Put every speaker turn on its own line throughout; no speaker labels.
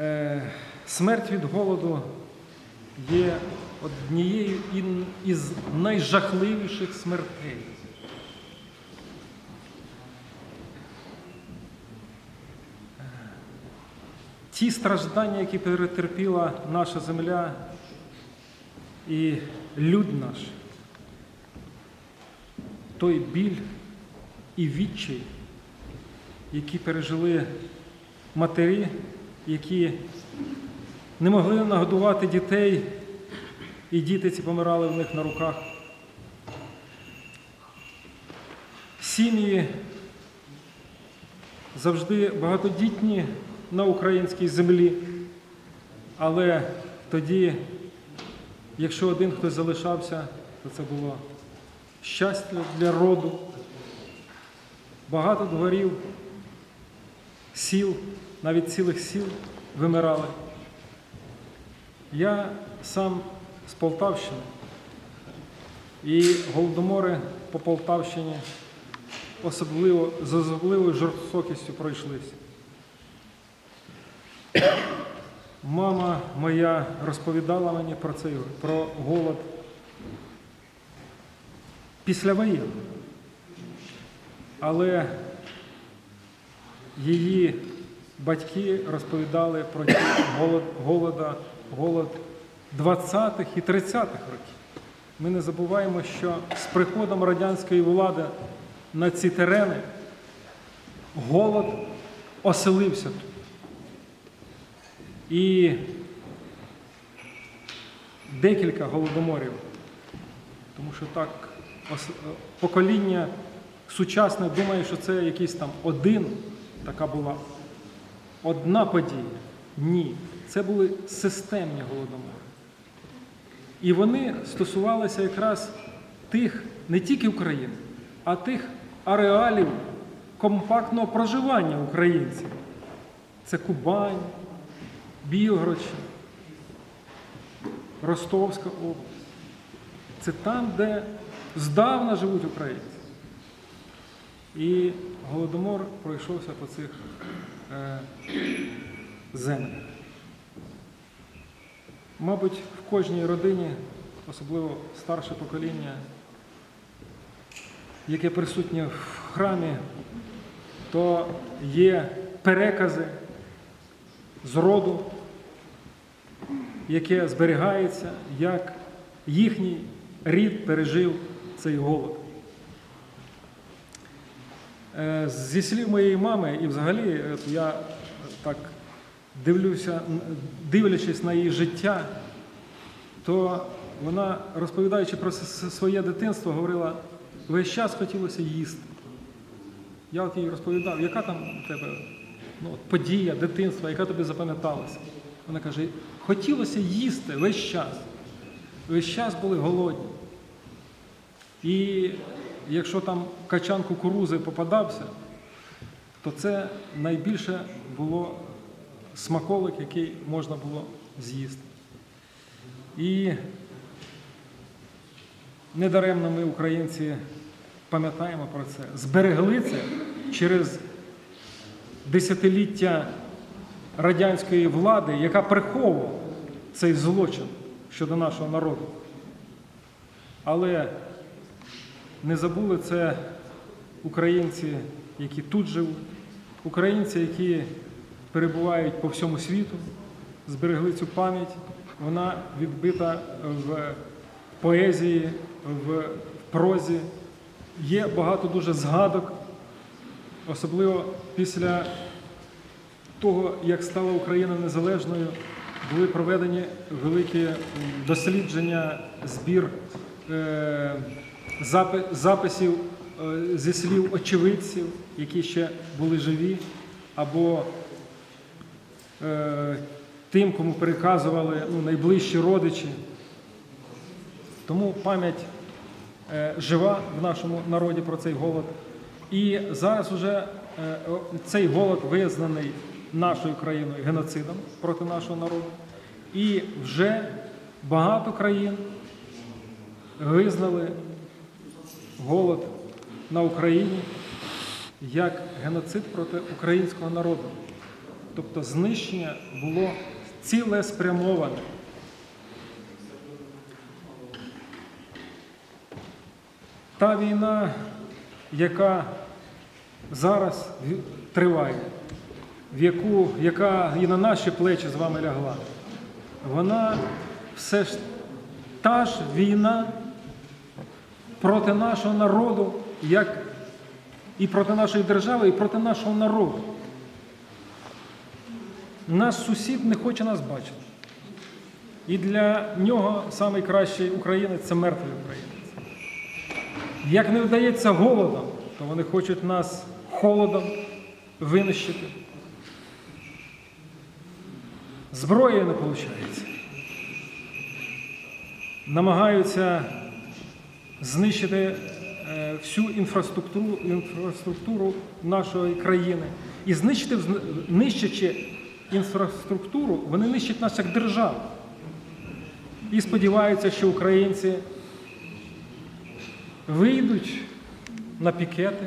Е, Смерть від голоду є однією із найжахливіших смертей. Ті страждання, які перетерпіла наша земля і люд наш, той біль і відчай, які пережили матері, які не могли нагодувати дітей, і діти ці помирали в них на руках. Сім'ї завжди багатодітні на українській землі, але тоді, якщо один хтось залишався, то це було щастя для роду. Багато дворів, сіл, навіть цілих сіл вимирали. Я сам з Полтавщини, і голодомори по Полтавщині особливо, з особливою жорстокістю пройшлися. Мама моя розповідала мені про цей про голод післявоєнний. Але її батьки розповідали про голод, голода, голод 20-х і 30-х років. Ми не забуваємо, що з приходом радянської влади на ці терени голод оселився тут. І декілька голодоморів, тому що так покоління сучасне думає, що це якийсь там один, така була одна подія. Ні, це були системні голодомори. І вони стосувалися якраз тих, не тільки України, а тих ареалів компактного проживання українців. Це Кубань, Білгородщина, Ростовська область. Це там, де здавна живуть українці. І голодомор пройшовся по цих е, землях. Мабуть, в кожній родині, особливо старше покоління, яке присутнє в храмі, то є перекази з роду, яке зберігається, як їхній рід пережив цей голод. Е, Зі слів моєї мами, і взагалі е, я так дивлюся, дивлячись на її життя, то вона, розповідаючи про своє дитинство, говорила, весь час хотілося їсти. Я от їй розповідав, яка там у тебе ну, подія, дитинства, яка тобі запам'яталася. Вона каже, хотілося їсти весь час. Весь час були голодні. І якщо там качан кукурузи попадався, то це найбільше було смаколик, який можна було з'їсти. І недаремно ми, українці, пам'ятаємо про це, зберегли це через десятиліття радянської влади, яка приховувала цей злочин щодо нашого народу. Але не забули це українці, які тут живуть, українці, які перебувають по всьому світу, зберегли цю пам'ять. Вона відбита в поезії, в прозі. Є багато дуже згадок, особливо після того, як стала Україна незалежною, були проведені великі дослідження, збір е, записів е, зі слів очевидців, які ще були живі, або е, тим, кому переказували ну, найближчі родичі. Тому пам'ять е, жива в нашому народі про цей голод. І зараз вже е, цей голод визнаний нашою країною геноцидом проти нашого народу. І вже багато країн визнали голод на Україні як геноцид проти українського народу. тобто знищення було цілеспрямоване. Та війна, яка зараз триває, в яку, яка і на наші плечі з вами лягла, вона все ж та ж війна проти нашого народу, як і проти нашої держави, і проти нашого народу. Наш сусід не хоче нас бачити. І для нього найкращий українець це мертвий українець. Як не вдається голодом, то вони хочуть нас холодом винищити. Зброєю не виходить. Намагаються знищити е, всю інфраструктуру, інфраструктуру нашої країни. І знищити, нищачи інфраструктуру, вони нищать нас як державу. І сподіваються, що українці вийдуть на пікети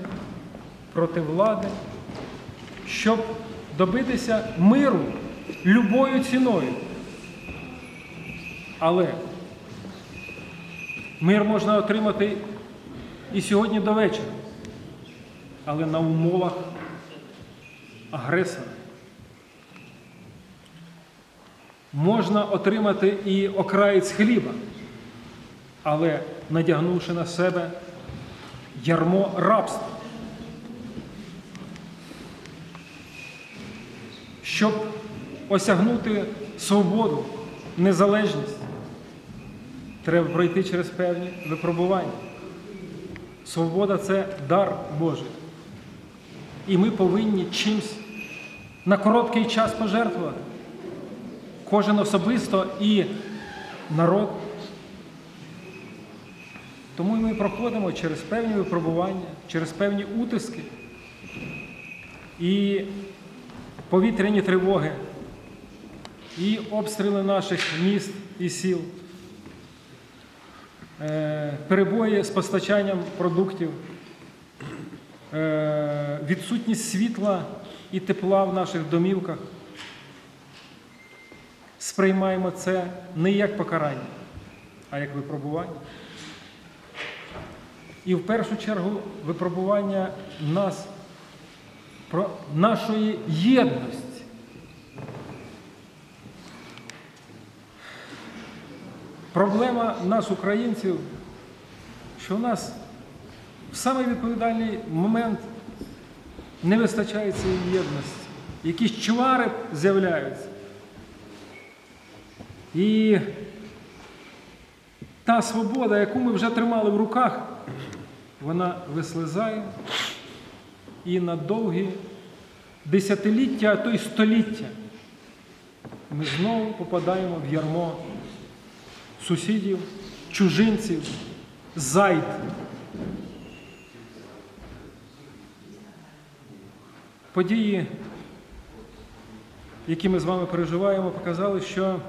проти влади, щоб добитися миру любою ціною. Але мир можна отримати і сьогодні до вечора, але на умовах агресора. Можна отримати і окраєць хліба, але надягнувши на себе ярмо рабства. Щоб осягнути свободу, незалежність, треба пройти через певні випробування. Свобода це дар Божий. І ми повинні чимсь на короткий час пожертвувати. Кожен особисто і народ. Тому ми проходимо через певні випробування, через певні утиски і повітряні тривоги, і обстріли наших міст і сіл, перебої з постачанням продуктів, е, відсутність світла і тепла в наших домівках. Сприймаємо це не як покарання, а як випробування. І в першу чергу випробування нас, нашої єдності. Проблема нас, українців, що у нас в самий відповідальний момент не вистачає цієї єдності. Якісь чвари з'являються. І та свобода, яку ми вже тримали в руках, вона вислизає і на довгі десятиліття, а то й століття ми знову попадаємо в ярмо сусідів, чужинців, зайд. Події, які ми з вами переживаємо, показали, що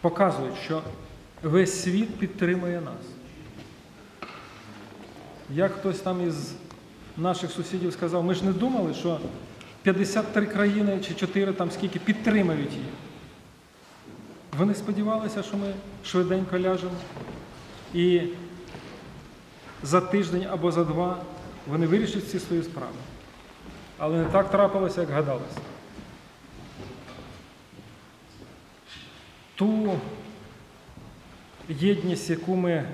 показують, що весь світ підтримує нас. Як хтось там із наших сусідів сказав, ми ж не думали, що 53 країни чи 4 там скільки підтримують її. Вони сподівалися, що ми швиденько ляжемо і за тиждень або за два вони вирішать всі свої справи. Але не так трапилося, як гадалося. Ту єдність, яку ми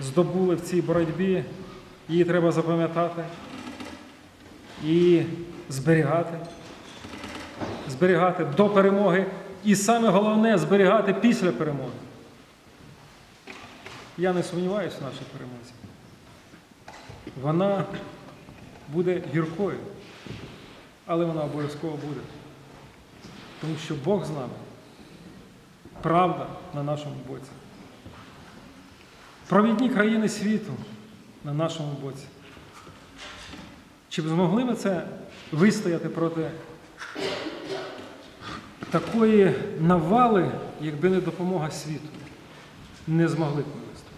здобули в цій боротьбі, її треба запам'ятати і зберігати. Зберігати до перемоги. І саме головне зберігати після перемоги. Я не сумніваюся в нашій перемозі. Вона буде гіркою, але вона обов'язково буде. Тому що Бог з нами. Правда на нашому боці. Провідні країни світу на нашому боці. Чи б змогли ми це вистояти проти такої навали, якби не допомога світу? Не змогли б ми вистояти.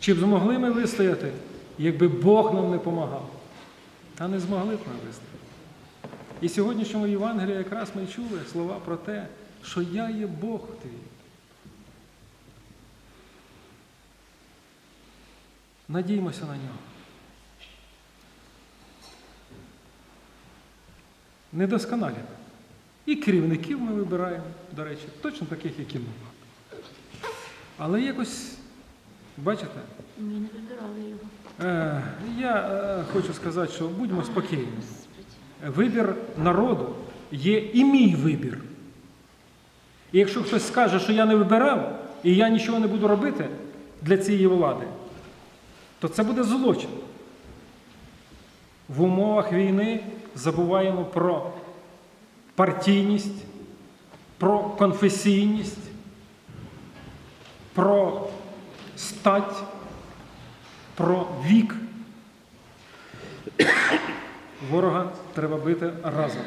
Чи б змогли ми вистояти, якби Бог нам не допомагав? Та не змогли б ми вистояти. І сьогоднішньому Євангелії якраз ми чули слова про те, що я є Бог твій. Надіймося на нього. Недосконалі. І керівників ми вибираємо, до речі, точно таких, як і ми. Але якось, бачите,
Ми не вибирали його.
е, я е, хочу сказати, що будьмо спокійні. Вибір народу є і мій вибір. І якщо хтось скаже, що я не вибирав і я нічого не буду робити для цієї влади, то це буде злочин. В умовах війни забуваємо про партійність, про конфесійність, про стать, про вік. Ворога треба бити разом.